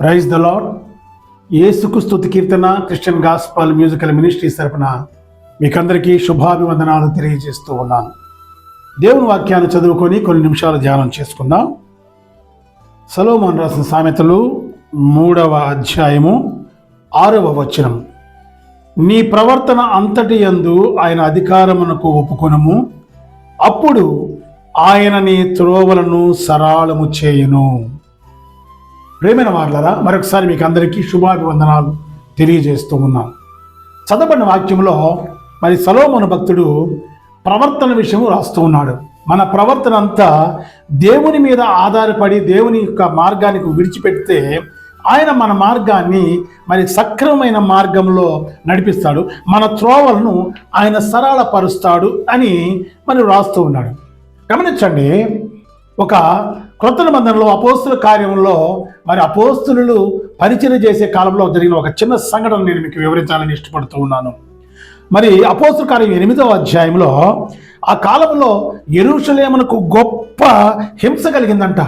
Praise the Lord ఏసుకు స్థుతి కీర్తన క్రిస్టియన్ గాస్పాల్ మ్యూజికల్ మినిస్ట్రీస్ తరపున మీకందరికీ శుభాభివందనాలు తెలియజేస్తూ ఉన్నాను. దేవుని వాక్యాన్ని చదువుకొని కొన్ని నిమిషాలు ధ్యానం చేసుకుందాం. సలోమాన్ రాసిన సామెతలు మూడవ అధ్యాయము ఆరవ వచనం. నీ ప్రవర్తన అంతటి యందు ఆయన అధికారమునకు ఒప్పుకొనము. అప్పుడు ఆయన నీ త్రోవలను సరాళము చేయును. ప్రేమైన వాళ్ళరా మరొకసారి మీకు అందరికీ శుభాభివందనాలు తెలియజేస్తూ ఉన్నాం. చదవబడిన వాక్యంలో మరి సలోమన భక్తుడు ప్రవర్తన విషయం రాస్తూ ఉన్నాడు. మన ప్రవర్తన అంతా దేవుని మీద ఆధారపడి దేవుని యొక్క మార్గానికి విడిచిపెడితే ఆయన మన మార్గాన్ని మరి సక్రమమైన మార్గంలో నడిపిస్తాడు. మన త్రోవలను ఆయన సరళపరుస్తాడు అని మరి రాస్తూ ఉన్నాడు. గమనించండి ఒక క్రొత్త నిబంధనలో అపోస్తుల కార్యంలో మరి అపోస్తులు పరిచయం చేసే కాలంలో జరిగిన ఒక చిన్న సంఘటన నేను మీకు వివరించాలని ఇష్టపడుతూ ఉన్నాను. మరి అపోస్తుల కార్యం ఎనిమిదవ అధ్యాయంలో ఆ కాలంలో ఎరుషలేమునకు గొప్ప హింస కలిగిందంట.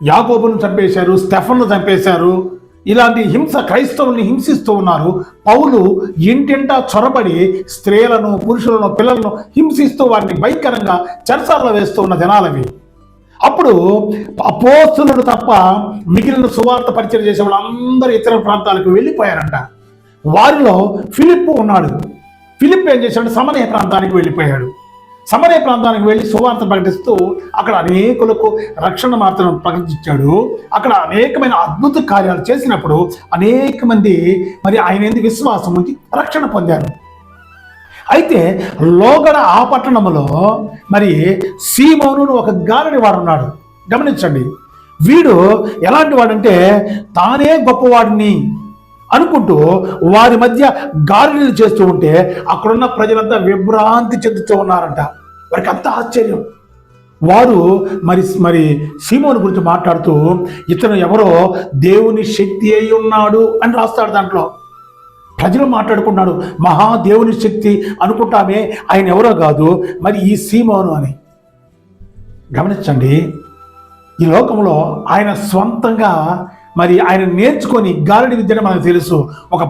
యాగోబును చంపేశారు స్టెఫన్ను చంపేశారు ఇలాంటి హింస క్రైస్తవుల్ని హింసిస్తూ ఉన్నారు. పౌలు ఇంటింటా చొరబడి స్త్రీలను పురుషులను పిల్లలను హింసిస్తూ వారిని భయంకరంగా చెరసాలలో వేస్తూ ఉన్న జనాలవి అప్పుడు అపోస్తులను తప్ప మిగిలిన సువార్త పరిచయం చేసే వాళ్ళందరూ ఇతర ప్రాంతాలకు వెళ్ళిపోయారంట. వారిలో ఫిలిప్ ఉన్నాడు. ఫిలిప్ ఏం చేశాడు? సమనయ ప్రాంతానికి వెళ్ళిపోయాడు. సమరయ ప్రాంతానికి వెళ్ళి సువార్త ప్రకటిస్తూ అక్కడ అనేకులకు రక్షణ మాత్రం ప్రకటించాడు. అక్కడ అనేకమైన అద్భుత కార్యాలు చేసినప్పుడు అనేక మంది మరి ఆయన ఎందుకు విశ్వాసం ఉంచి రక్షణ పొందారు? అయితే లోగడ ఆ పట్టణంలో మరి సీమోను ఒక గాలని వాడు ఉన్నాడు గమనించండి. వీడు ఎలాంటి వాడంటే తానే గొప్పవాడిని అనుకుంటూ వారి మధ్య గాలిని చేస్తూ ఉంటే అక్కడున్న ప్రజలంతా విభ్రాంతి చెందుతూ ఉన్నారంట. వారికి అంత ఆశ్చర్యం. వారు మరి మరి సీమోని గురించి మాట్లాడుతూ ఇతను ఎవరో దేవుని శక్తి అయి ఉన్నాడు అని రాస్తాడు దాంట్లో. ప్రజలు మాట్లాడుకున్నాడు మహాదేవుని శక్తి అనుకుంటామే ఆయన ఎవరో కాదు మరి ఈ సీమోను అని. గమనించండి ఈ లోకంలో ఆయన స్వంతంగా మరి ఆయన నేర్చుకొని గాలిడి విద్యను మనకు తెలుసు. ఒక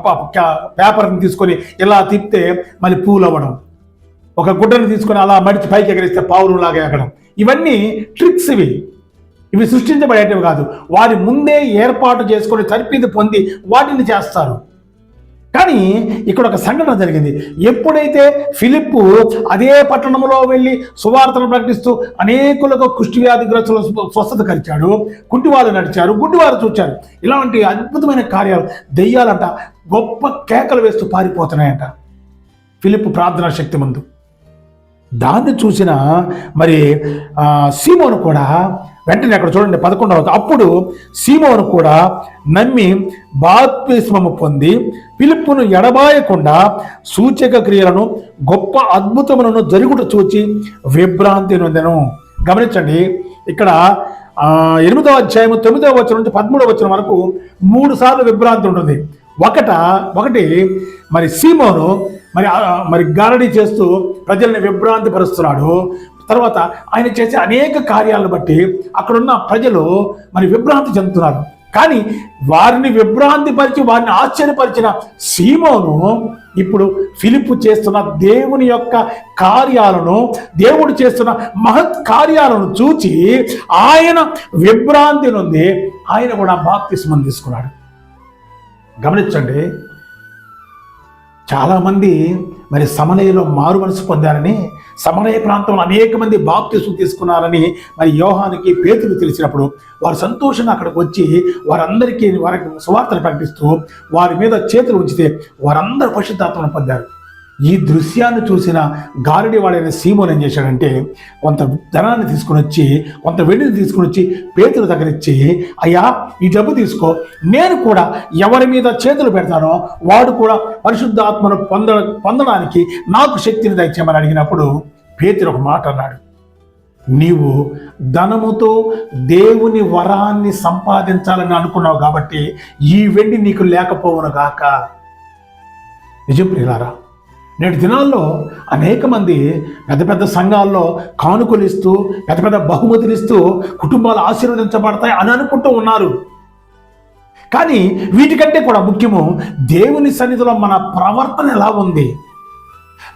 పేపర్ని తీసుకొని ఇలా తిప్పితే మళ్ళీ పూలు అవ్వడం ఒక గుడ్డను తీసుకొని అలా మడిచి పైకి ఎగరిస్తే పావులులాగా ఎగడం ఇవన్నీ ట్రిక్స్ ఇవి. ఇవి సృష్టించబడేటివి కాదు. వారి ముందే ఏర్పాటు చేసుకొని తరిపింది పొంది వాటిని చేస్తారు. కానీ ఇక్కడ ఒక సంఘటన జరిగింది. ఎప్పుడైతే ఫిలిప్పు అదే పట్టణంలో వెళ్ళి సువార్తను ప్రకటిస్తూ అనేకులకు కుష్టి వ్యాధిగ్రస్తులు స్వస్థత కలిచాడు కుంటివారు నడిచారు గుడ్డివారు చూచారు. ఇలాంటి అద్భుతమైన కార్యాలు దెయ్యాలంట గొప్ప కేకలు వేస్తూ పారిపోతున్నాయంట. ఫిలిప్ ప్రార్థనా శక్తి ముందు. దాన్ని చూసిన మరి సీమోను కూడా వెంటనే అక్కడ చూడండి పదకొండవ అప్పుడు సీమోను కూడా నమ్మి బాప్తిస్మము పొంది పిలుపును ఎడబాయకుండా సూచక క్రియలను గొప్ప అద్భుతములను జరుగుట చూచి విభ్రాంతి నొందెను. గమనించండి ఇక్కడ ఎనిమిదవ అధ్యాయం తొమ్మిదవ వచ్చిన నుంచి పదమూడవ వచ్చిన వరకు మూడు సార్లు విభ్రాంతి ఉంటుంది. ఒకట ఒకటి మరి సీమోను మరి మరి గారడీ చేస్తూ ప్రజల్ని విభ్రాంతి పరుస్తున్నాడు తర్వాత ఆయన చేసే అనేక కార్యాలను బట్టి అక్కడున్న ప్రజలు మరి విభ్రాంతి చెందుతున్నారు. కానీ వారిని విభ్రాంతి పరిచి వారిని ఆశ్చర్యపరిచిన సీమోను ఇప్పుడు ఫిలిప్ చేస్తున్న దేవుని యొక్క కార్యాలను దేవుడు చేస్తున్న మహత్ కార్యాలను చూచి ఆయన విభ్రాంతి నుండి ఆయన కూడా బాప్తిస్మం తీసుకున్నాడు. గమనించండి చాలామంది మరి సమలయలో మారు మనసు పొందారని సమలయ ప్రాంతంలో అనేక మంది బాప్తిసు తీసుకున్నారని మరి యోహానికి పేతులు తెలిసినప్పుడు వారు సంతోషంగా అక్కడికి వచ్చి వారందరికీ వారికి సువార్తలు ప్రకటిస్తూ వారి మీద చేతులు ఉంచితే వారందరూ పరిశుద్ధాత్మను పొందారు. ఈ దృశ్యాన్ని చూసిన గారడి వాడైన సీమోన్ ఏం చేశాడంటే కొంత ధనాన్ని తీసుకుని వచ్చి కొంత వెండిని తీసుకుని వచ్చి పేతుల దగ్గరిచ్చి అయ్యా ఈ డబ్బు తీసుకో. నేను కూడా ఎవరి మీద చేతులు పెడతానో వాడు కూడా పరిశుద్ధాత్మను పొంద పొందడానికి నాకు శక్తిని దయచేయమని అడిగినప్పుడు పేతురు ఒక మాట అన్నాడు. నీవు ధనముతో దేవుని వరాన్ని సంపాదించాలని అనుకున్నావు కాబట్టి ఈ వెండి నీకు లేకపోవును గాక. నిజం ప్రియులారా నేటి దినాల్లో అనేక మంది పెద్ద పెద్ద సంఘాల్లో కానుకలు ఇస్తూ పెద్ద పెద్ద బహుమతులు ఇస్తూ కుటుంబాలు ఆశీర్వదించబడతాయి అని అనుకుంటూ ఉన్నారు. కానీ వీటికంటే కూడా ముఖ్యము దేవుని సన్నిధిలో మన ప్రవర్తన ఎలా ఉంది?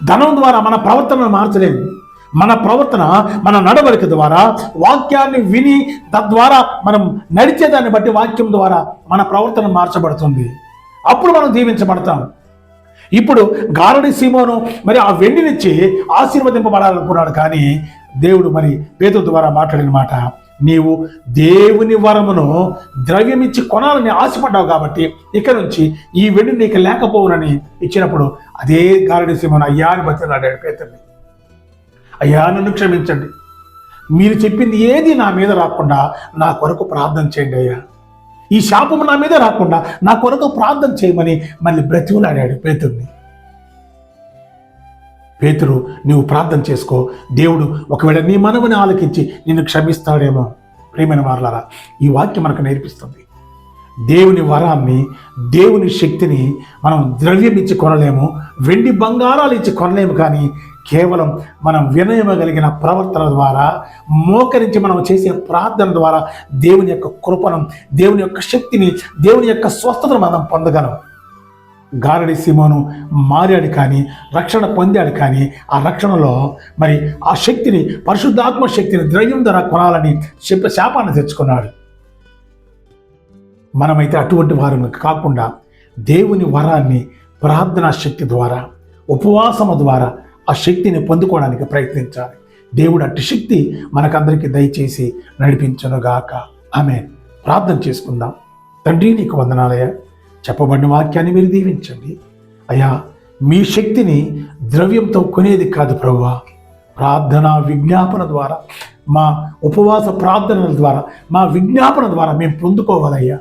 ధనం ద్వారా మన ప్రవర్తనను మార్చలేము మన ప్రవర్తన మన నడవడిక ద్వారా వాక్యాన్ని విని తద్వారా మనం నడిచేదాన్ని బట్టి వాక్యం ద్వారా మన ప్రవర్తన మార్చబడుతుంది. అప్పుడు మనం దీవించబడతాం. ఇప్పుడు గారడి సీమోను మరి ఆ వెండినిచ్చి ఆశీర్వదింపబడాలనుకున్నాడు కానీ దేవుడు మరి పేదల ద్వారా మాట్లాడిన మాట నీవు దేవుని వరమును ద్రవ్యమిచ్చి కొనాలని ఆశపడ్డావు కాబట్టి ఇక నుంచి ఈ వెండి నీకు లేకపోవునని ఇచ్చినప్పుడు అదే గారడి సీమోను అయ్యా అని బతిలాడాడు పేతుర్ని. అయ్యా నన్ను క్షమించండి. మీరు చెప్పింది ఏది నా మీద రాకుండా నా కొరకు ప్రార్థన చేయండి అయ్యా. ఈ శాపము నా మీదే రాకుండా నా కొరకు ప్రార్థన చేయమని మళ్ళీ బ్రతిమలాడాడు పేతుడిని పేతురు నీవు ప్రార్థన చేసుకో. దేవుడు ఒకవేళ నీ మనవుని ఆలకించి నిన్ను క్షమిస్తాడేమో. ప్రేమైన వారలారా ఈ వాక్యం మనకు నేర్పిస్తుంది. దేవుని వరాన్ని దేవుని శక్తిని మనం ద్రవ్యం ఇచ్చి కొనలేము వెండి బంగారాలు ఇచ్చి కొనలేము కానీ కేవలం మనం వినయమగలిగిన ప్రవర్తన ద్వారా మోకరించి మనం చేసే ప్రార్థన ద్వారా దేవుని యొక్క కృపను దేవుని యొక్క శక్తిని దేవుని యొక్క స్వస్థతను మనం పొందగలం. గారడి సిమోను మారాడు కానీ రక్షణ పొందాడు కానీ ఆ రక్షణలో మరి ఆ శక్తిని పరిశుద్ధాత్మ శక్తిని ద్రవ్యం ద్వారా కొనాలని చెప్పి శాపాన్ని తెచ్చుకున్నాడు. మనమైతే అటువంటి వారిని కాకుండా దేవుని వరాన్ని ప్రార్థనా శక్తి ద్వారా ఉపవాసము ద్వారా ఆ శక్తిని పొందుకోవడానికి ప్రయత్నించాలి. దేవుడు అట్టి శక్తి మనకందరికీ దయచేసి నడిపించనుగాక. ఆమె ప్రార్థన చేసుకుందాం. తండ్రి నీకు వందనాలయ చెప్పబడిన వాక్యాన్ని మీరు దీవించండి. అయ్యా మీ శక్తిని ద్రవ్యంతో కొనేది కాదు ప్రభువా ప్రార్థన విజ్ఞాపన ద్వారా మా ఉపవాస ప్రార్థనల ద్వారా మా విజ్ఞాపన ద్వారా మేము పొందుకోవాలయ్యా.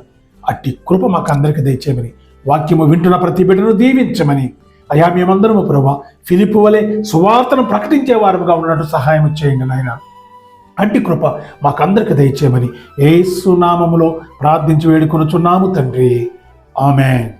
అట్టి కృప మాకు అందరికీ దయచేయమని వాక్యము వింటున్న ప్రతి బిడ్డను దీవించమని అయ్యా మేమందరము ప్రభా ఫిలిప్ వలె సువార్తను ప్రకటించే వారముగా ఉన్నట్టు సహాయం చేయండి నాయన. అంటి కృప మాకందరికి దయచేయమని ఏసునామములో ప్రార్థించి వేడుకొనుచున్నాము తండ్రి. ఆమెన్.